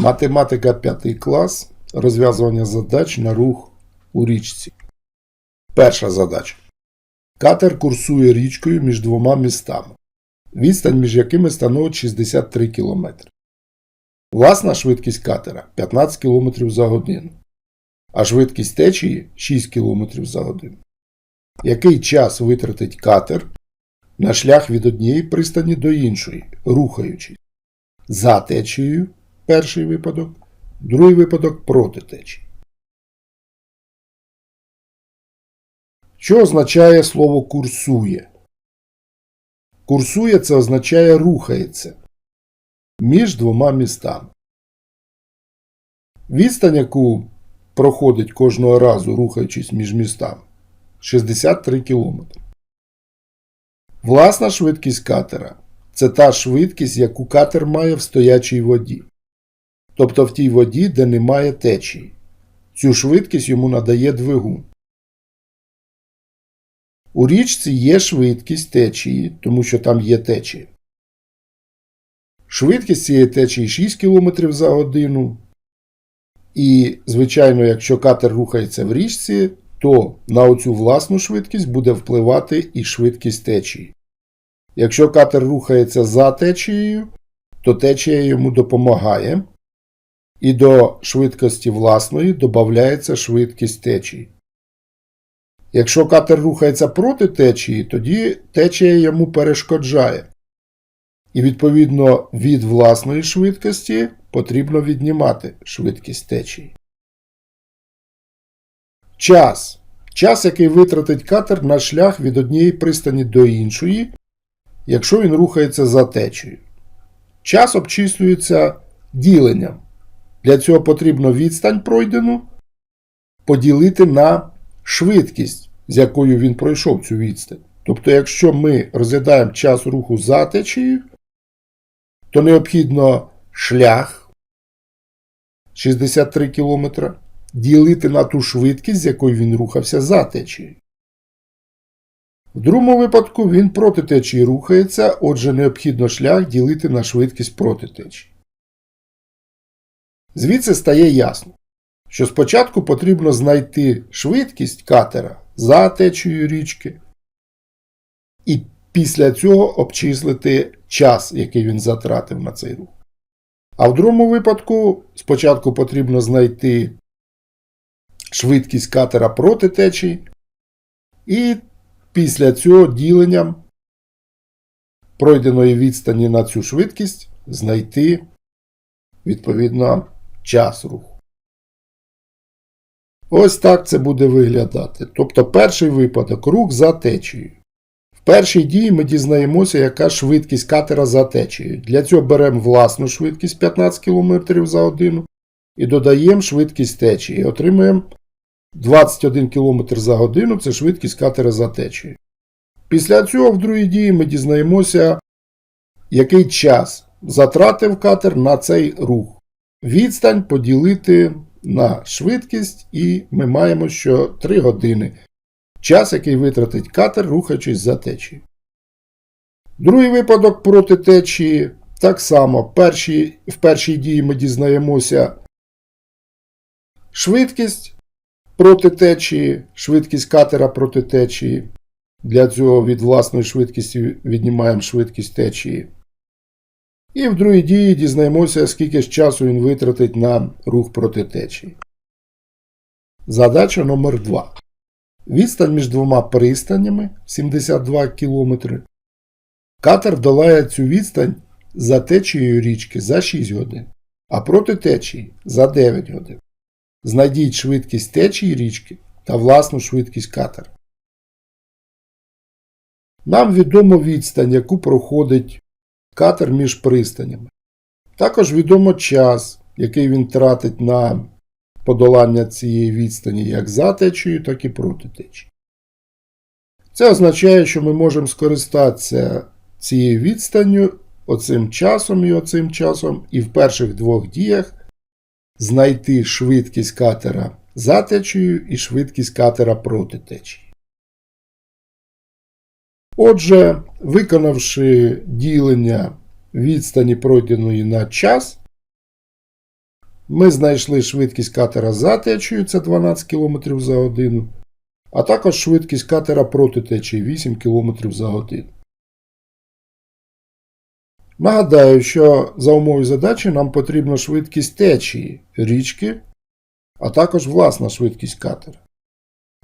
Математика 5 клас. Розв'язування задач на рух у річці. Перша задача. Катер курсує річкою між двома містами, відстань між якими становить 63 км. Власна швидкість катера 15 км за годину, а швидкість течії 6 км за годину. Який час витратить катер на шлях від однієї пристані до іншої, рухаючись? За течією перший випадок, другий випадок проти течії. Що означає слово курсує? Курсує це означає рухається між двома містами. Відстань, яку проходить кожного разу, рухаючись між містами, 63 км. Власна швидкість катера це та швидкість, яку катер має в стоячій воді, тобто в тій воді, де немає течії. Цю швидкість йому надає двигун. У річці є швидкість течії, тому що там є течія. Швидкість цієї течії 6 км за годину. І, звичайно, якщо катер рухається в річці, то на оцю власну швидкість буде впливати і швидкість течії. Якщо катер рухається за течією, то течія йому допомагає, і до швидкості власної додається швидкість течії. Якщо катер рухається проти течії, тоді течія йому перешкоджає. І відповідно від власної швидкості потрібно віднімати швидкість течії. Час. Час, який витратить катер на шлях від однієї пристані до іншої, якщо він рухається за течією. Час обчислюється діленням. Для цього потрібно відстань пройдену поділити на швидкість, з якою він пройшов цю відстань. Тобто, якщо ми розглядаємо час руху за течією, то необхідно шлях 63 км ділити на ту швидкість, з якою він рухався за течією. В другому випадку він проти течії рухається, отже, необхідно шлях ділити на швидкість проти течії. Звідси стає ясно, що спочатку потрібно знайти швидкість катера за течією річки, і після цього обчислити час, який він затратив на цей рух. А в другому випадку спочатку потрібно знайти швидкість катера проти течії, і після цього діленням пройденої відстані на цю швидкість знайти відповідно час руху. Ось так це буде виглядати. Тобто перший випадок рух за течією. В першій дії ми дізнаємося, яка швидкість катера за течією. Для цього беремо власну швидкість 15 км за годину і додаємо швидкість течії. І отримуємо 21 км за годину це швидкість катера за течією. Після цього в другій дії ми дізнаємося, який час затратив катер на цей рух. Відстань поділити на швидкість, і ми маємо, що 3 години. Час, який витратить катер, рухаючись за течією. Другий випадок проти течії. Так само перші, в першій дії ми дізнаємося швидкість проти течії, швидкість катера проти течії. Для цього від власної швидкості віднімаємо швидкість течії. І в другій дії дізнаємося, скільки ж часу він витратить на рух проти течії. Задача номер 2 Відстань між двома пристанями 72 км. Катер долає цю відстань за течією річки за 6 годин, а проти течії за 9 годин. Знайдіть швидкість течії річки та власну швидкість катера. Нам відомо відстань, яку проходить катер між пристанями. Також відомо час, який він тратить на подолання цієї відстані як за течією, так і проти течії. Це означає, що ми можемо скористатися цією відстанню, оцим часом і оцим часом, і в перших двох діях знайти швидкість катера за течією і швидкість катера проти течії. Отже, виконавши ділення відстані пройденої на час, Ми знайшли швидкість катера за течією, це 12 км за годину, а також швидкість катера проти течії 8 км за годину. Нагадаю, що за умови задачі нам потрібна швидкість течії річки, а також власна швидкість катера.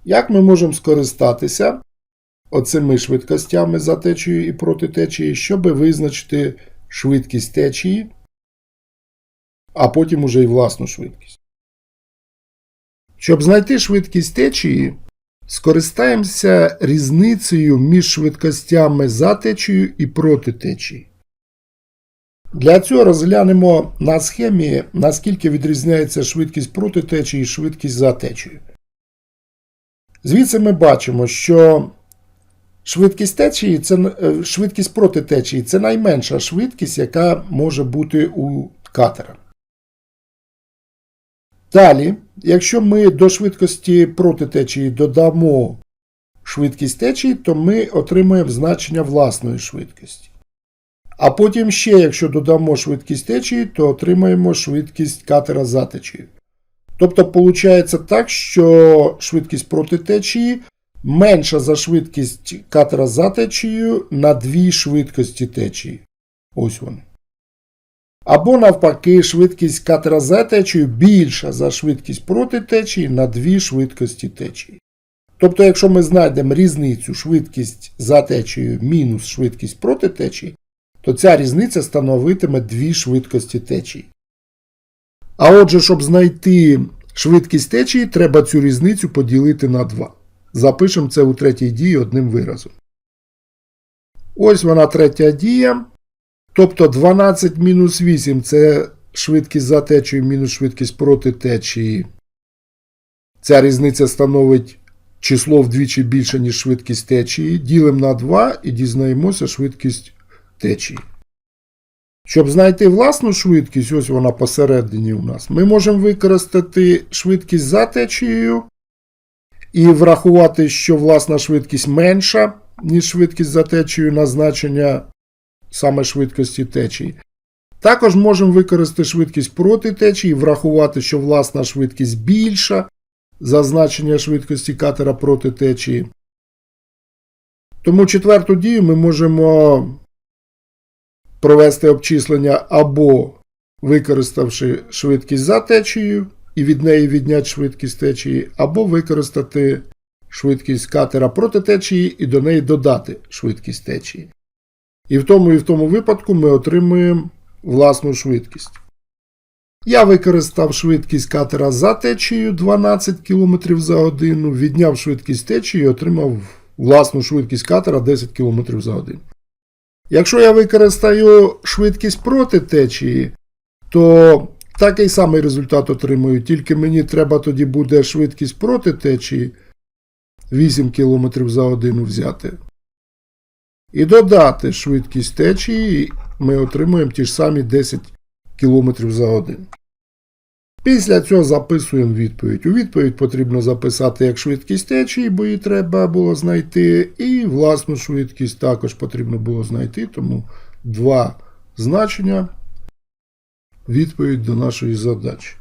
Як ми можемо скористатися оцими швидкостями за течією і проти течії, щоб визначити швидкість течії, а потім уже і власну швидкість. Щоб знайти швидкість течії, скористаємося різницею між швидкостями за течією і проти течії. Для цього розглянемо на схемі, наскільки відрізняється швидкість проти течії і швидкість за течією. Звідси ми бачимо, що швидкість течії це е, швидкість проти течії це найменша швидкість, яка може бути у катера. Далі, якщо ми до швидкості проти течії додамо швидкість течії, то ми отримаємо значення власної швидкості. А потім ще, якщо додамо швидкість течії, то отримаємо швидкість катера за течією. Тобто, виходить так, що швидкість проти течії менша за швидкість катера за течією на дві швидкості течії. Ось вони. Або навпаки, швидкість катера за течією більша за швидкість проти течії на дві швидкості течії. Тобто, якщо ми знайдемо різницю швидкість за течією мінус швидкість проти течії, то ця різниця становитиме дві швидкості течії. А отже, щоб знайти швидкість течії, треба цю різницю поділити на 2. Запишемо це у третій дії одним виразом. Ось вона третя дія. Тобто 12 мінус 8 це швидкість за течією мінус швидкість проти течії. Ця різниця становить число вдвічі більше, ніж швидкість течії. Ділимо на 2 і дізнаємося швидкість течії. Щоб знайти власну швидкість, ось вона посередині у нас, ми можемо використати швидкість за течією і врахувати, що власна швидкість менша, ніж швидкість за течією на значення саме швидкості течії. Також можемо використати швидкість проти течії врахувати, що власна швидкість більша за значення швидкості катера проти течії. Тому четверту дію ми можемо провести обчислення або використавши швидкість за течією і від неї відняти швидкість течії, або використати швидкість катера проти течії і до неї додати швидкість течії. І в тому і в тому випадку ми отримуємо власну швидкість. Я використав швидкість катера за течією 12 км за годину, відняв швидкість течії і отримав власну швидкість катера 10 км за годину. Якщо я використаю швидкість проти течії, то такий самий результат отримую, тільки мені треба тоді буде швидкість проти течії 8 км за годину взяти. І додати швидкість течії, ми отримуємо ті ж самі 10 км за годину. Після цього записуємо відповідь. У відповідь потрібно записати як швидкість течії, бо її треба було знайти, і власну швидкість також потрібно було знайти, тому два значення відповідь до нашої задачі.